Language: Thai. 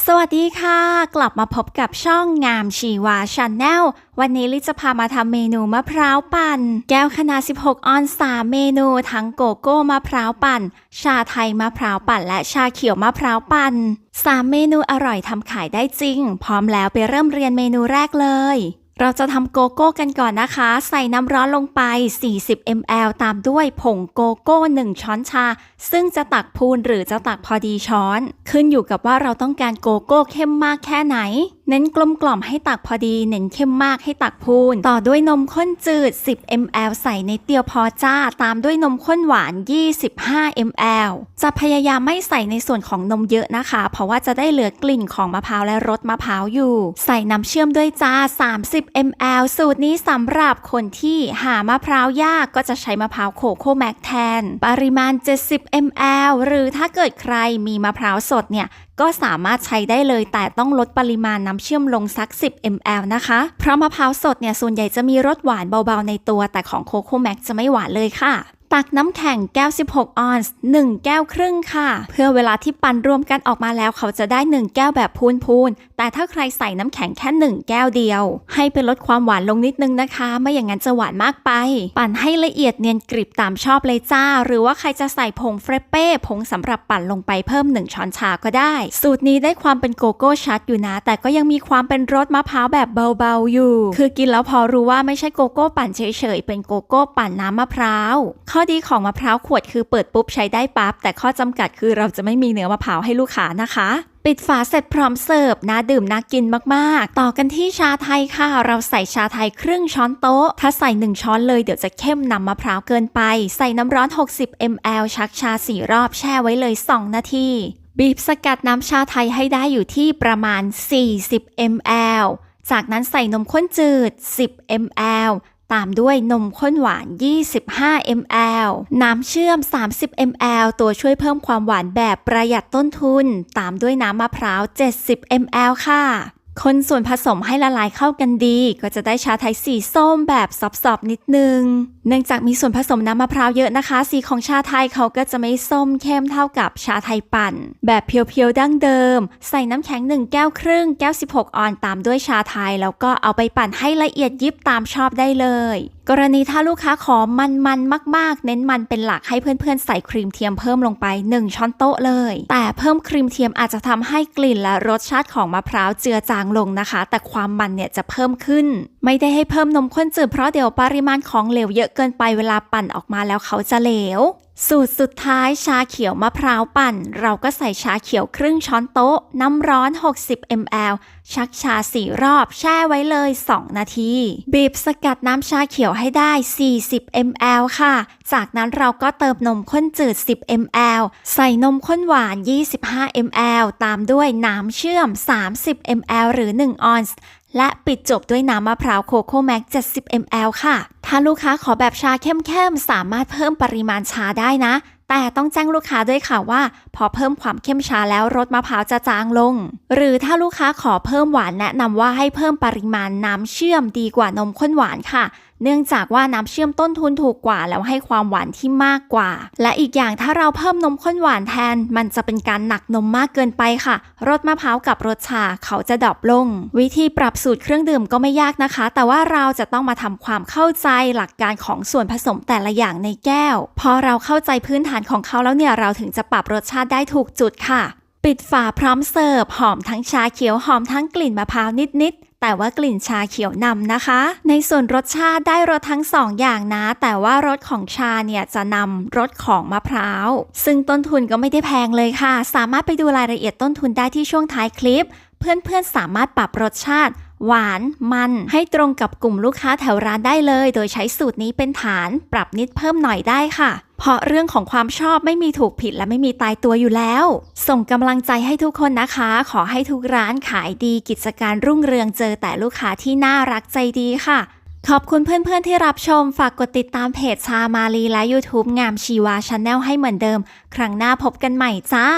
สวัสดีค่ะ กลับมาพบกับช่องงามชีวาชาแนลวันนี้ลิจะพามาทำเมนูมะพร้าวปั่น แก้วขนาด 16 ออนซ์3เมนูทั้งโกโก้มะพร้าวปั่น ชาไทยมะพร้าวปั่น และชาเขียวมะพร้าวปั่น 3 เมนูอร่อยทำขายได้จริง พร้อมแล้วไปเริ่มเรียนเมนูแรกเลย เราจะทำโกโก้กันก่อนนะคะ ใส่น้ำร้อนลงไป 40 ml ตามด้วยผงโกโก้ 1 ช้อนชา ซึ่งจะตักพูนหรือจะตักพอดีช้อน ขึ้นอยู่กับว่าเราต้องการโกโก้เข้มมากแค่ไหนเน้นกลมกล่อมให้ตักพอดี เน้นเข้มมากให้ตักพูน ต่อด้วยนมข้นจืด 10 ml ใส่ในเตียวพอจ้า ตามด้วยนมข้นหวาน 25 ml จะพยายามไม่ใส่ในส่วนของนมเยอะนะคะ เพราะว่าจะได้เหลือกลิ่นของมะพร้าวและรสมะพร้าวอยู่ ใส่น้ำเชื่อมด้วยจ้า 30 ml สูตรนี้สำหรับคนที่หามะพร้าวยากก็จะใช้มะพร้าวโคโค่แมกแทน ปริมาณ 70 ml หรือถ้าเกิดใครมีมะพร้าวสดเนี่ยก็สามารถใช้ได้เลยแต่ต้องลดปริมาณน้ำเชื่อมลงสัก 10 ml นะคะ เพราะมะพร้าวสดเนี่ยส่วนใหญ่จะมีรสหวานเบาๆในตัว แต่ของโคโค่แม็กจะไม่หวานเลยค่ะ ตักน้ำแข็งแก้ว 16 ออนซ์ 1 แก้วครึ่งค่ะ เพื่อเวลาที่ปั่นรวมกันออกมาแล้วเขาจะได้ 1 แก้วแบบพูนๆ แต่ถ้าใครใส่น้ำแข็งแค่ 1 แก้วเดียว ให้เป็นลดความหวานลงนิดนึงนะคะ ไม่อย่างนั้นจะหวานมากไป ปั่นให้ละเอียดเนียนกริบตามชอบเลยจ้า หรือว่าใครจะใส่ผงเฟรเป้ผงสำหรับปั่นลงไปเพิ่ม 1 ช้อนชาก็ได้ สูตรนี้ได้ความเป็นโกโก้ชัดอยู่นะ แต่ก็ยังมีความเป็นรสมะพร้าวแบบเบาๆอยู่ คือกินแล้วพอรู้ว่าไม่ใช่โกโก้ปั่นเฉยๆเป็นโกโก้ปั่นน้ำมะพร้าวข้อดีของมะพร้าวขวดคือเปิดปุ๊บใช้ได้ปั๊บ แต่ข้อจำกัดคือเราจะไม่มีเนื้อมะพร้าวให้ลูกค้านะคะปิดฝาเสร็จพร้อมเสิร์ฟน่าดื่มน่ากินมากๆ ต่อกันที่ชาไทยค่ะ เราใส่ชาไทยครึ่งช้อนโต๊ะ ถ้าใส่ 1 ช้อนเลยเดี๋ยวจะเข้มนำมะพร้าวเกินไป ใส่น้ำร้อน 60 ml ชักชา 4 รอบแช่ไว้เลย 2 นาทีบีบสกัดน้ำชาไทยให้ได้อยู่ที่ประมาณ 40 ml จากนั้นใส่นมข้นจืด 10 ml ตามด้วยนมข้นหวาน 25 ml น้ำเชื่อม 30 ml ตัวช่วยเพิ่มความหวานแบบประหยัดต้นทุน ตามด้วยน้ำมะพร้าว 70 ml ค่ะ คนส่วนผสมให้ละลายเข้ากันดี ก็จะได้ชาไทยสีส้มแบบซอบๆนิดนึง เนื่องจากมีส่วนผสมน้ำมะพร้าวเยอะนะคะ สีของชาไทยเขาก็จะไม่ส้มเข้มเท่ากับชาไทยปั่น แบบเพียวๆดั้งเดิม ใส่น้ำแข็ง 1 แก้วครึ่งแก้ว 16 ออนตามด้วยชาไทย แล้วก็เอาไปปั่นให้ละเอียดยิบตามชอบได้เลยกรณีถ้าลูกค้าขอมันมันมาก ๆ เน้นมันเป็นหลักให้เพื่อนๆ ใส่ครีมเทียมเพิ่มลงไป 1 ช้อนโต๊ะเลย แต่เพิ่มครีมเทียมอาจจะทำให้กลิ่นและรสชาติของมะพร้าวเจือจางลงนะคะ แต่ความมันเนี่ยจะเพิ่มขึ้น ไม่ได้ให้เพิ่มนมข้นจืดเพราะเดี๋ยวปริมาณของเหลวเยอะเกินไปเวลาปั่นออกมาแล้วเขาจะเหลว สูตรสุดท้ายชาเขียวมะพร้าวปั่น เราก็ใส่ชาเขียวครึ่งช้อนโต๊ะ น้ำร้อน 60 ml ชักชา4รอบแช่ไว้เลย 2 นาที บีบสกัดน้ำชาเขียวให้ได้ 40 ml ค่ะ จากนั้นเราก็เติมนมข้นจืด 10 ml ใส่นมข้นหวาน 25 ml ตามด้วยน้ำเชื่อม 30 ml หรือ 1 ออนซ์ และปิดจบด้วยน้ำมะพร้าวโคโค่แม็ก 70 ml ค่ะ ถ้าลูกค้าขอแบบชาเข้มๆ สามารถเพิ่มปริมาณชาได้นะ แต่ต้องแจ้งลูกค้าด้วยค่ะว่า พอเพิ่มความเข้มชาแล้วรสมะพร้าวจะจางลง หรือถ้าลูกค้าขอเพิ่มหวานแนะนำว่าให้เพิ่มปริมาณน้ำเชื่อมดีกว่านมข้นหวานค่ะ เนื่องจากว่าน้ำเชื่อมต้นทุนถูกกว่า แล้วให้ความหวานที่มากกว่า และอีกอย่างถ้าเราเพิ่มนมข้นหวานแทน มันจะเป็นการหนักนมมากเกินไปค่ะ รสมะพร้าวกับรสชาเขาจะดรอปลง วิธีปรับสูตรเครื่องดื่มก็ไม่ยากนะคะ แต่ว่าเราจะต้องมาทำความเข้าใจหลักการของส่วนผสมแต่ละอย่างในแก้ว พอเราเข้าใจพื้นฐานของเขาแล้วเนี่ยเราถึงจะปรับรสชาติได้ถูกจุดค่ะ ปิดฝาพร้อมเสิร์ฟหอมทั้งชาเขียวหอมทั้งกลิ่นมะพร้าวนิดๆ แต่ว่ากลิ่นชาเขียวนำนะคะ ในส่วนรสชาติได้รสทั้งสองอย่างนะ แต่ว่ารสของชาเนี่ยจะนำรสของมะพร้าว ซึ่งต้นทุนก็ไม่ได้แพงเลยค่ะ สามารถไปดูรายละเอียดต้นทุนได้ที่ช่วงท้ายคลิป เพื่อนๆสามารถปรับรสชาติ หวานมันให้ตรงกับกลุ่มลูกค้าแถวร้านได้เลย โดยใช้สูตรนี้เป็นฐานปรับนิดเพิ่มหน่อยได้ค่ะ เพราะเรื่องของความชอบไม่มีถูกผิดและไม่มีตายตัวอยู่แล้ว ส่งกำลังใจให้ทุกคนนะคะ ขอให้ทุกร้านขายดีกิจการรุ่งเรืองเจอแต่ลูกค้าที่น่ารักใจดีค่ะขอบคุณเพื่อนๆที่รับชม ฝากกดติดตามเพจชามาลีและ YouTube งามชีวาชาแนลให้เหมือนเดิม ครั้งหน้าพบกันใหม่จ้า